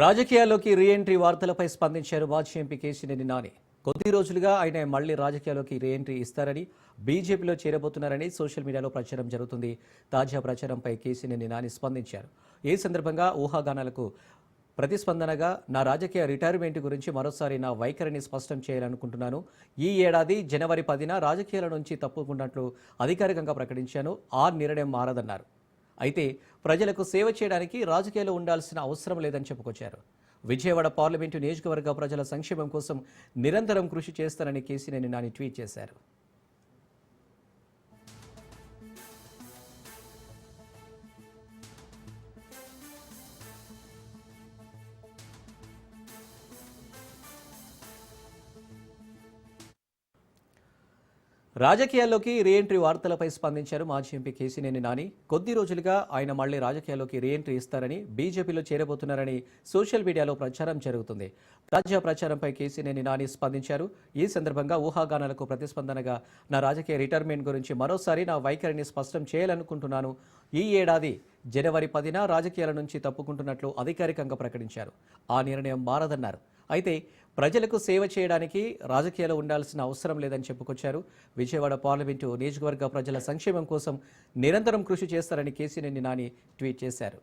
రాజకీయాల్లోకి రీఎంట్రీ వార్తలపై స్పందించారు మాజీ ఎంపీ కేసినేని నాని. కొద్ది రోజులుగా ఆయన మళ్ళీ రాజకీయాల్లోకి రీఎంట్రీ ఇస్తారని బీజేపీలో చేరబోతున్నారని సోషల్ మీడియాలో ప్రచారం జరుగుతుంది. తాజా ప్రచారంపై కేసినేని నాని స్పందించారు. ఈ సందర్భంగా ఊహాగానాలకు ప్రతిస్పందనగా నా రాజకీయ రిటైర్మెంట్ గురించి మరోసారి నా వైఖరిని స్పష్టం చేయాలనుకుంటున్నాను. ఈ ఏడాది జనవరి పదిన రాజకీయాల నుంచి తప్పుకున్నట్లు అధికారికంగా ప్రకటించాను. ఆ నిర్ణయం మారదన్నారు. అయితే ప్రజలకు సేవ చేయడానికి రాజకీయాలు ఉండాల్సిన అవసరం లేదని చెప్పుకొచ్చారు. విజయవాడ పార్లమెంటు నియోజకవర్గ ప్రజల సంక్షేమం కోసం నిరంతరం కృషి చేస్తానని కేసీనేని నాని ట్వీట్ చేశారు. రాజకీయాల్లోకి రీఎంట్రీ వార్తలపై స్పందించారు మాజీ ఎంపీ కేసీనేని నాని. కొద్ది రోజులుగా ఆయన మళ్ళీ రాజకీయాల్లోకి రీఎంట్రీ ఇస్తారని బీజేపీలో చేరబోతున్నారని సోషల్ మీడియాలో ప్రచారం జరుగుతుంది. తాజా ప్రచారంపై కేసీనేని నాని స్పందించారు. ఈ సందర్భంగా ఊహాగానాలకు ప్రతిస్పందనగా నా రాజకీయ రిటైర్మెంట్ గురించి మరోసారి నా వైఖరిని స్పష్టం చేయాలనుకుంటున్నాను. ఈ ఏడాది జనవరి పదిన రాజకీయాల నుంచి తప్పుకుంటున్నట్లు అధికారికంగా ప్రకటించారు. ఆ నిర్ణయం మారదన్నారు. అయితే ప్రజలకు సేవ చేయడానికి రాజకీయాలు ఉండాల్సిన అవసరం లేదని చెప్పుకొచ్చారు. విజయవాడ పార్లమెంటు నియోజకవర్గ ప్రజల సంక్షేమం కోసం నిరంతరం కృషి చేస్తారని కేసీనేని నాని ట్వీట్ చేశారు.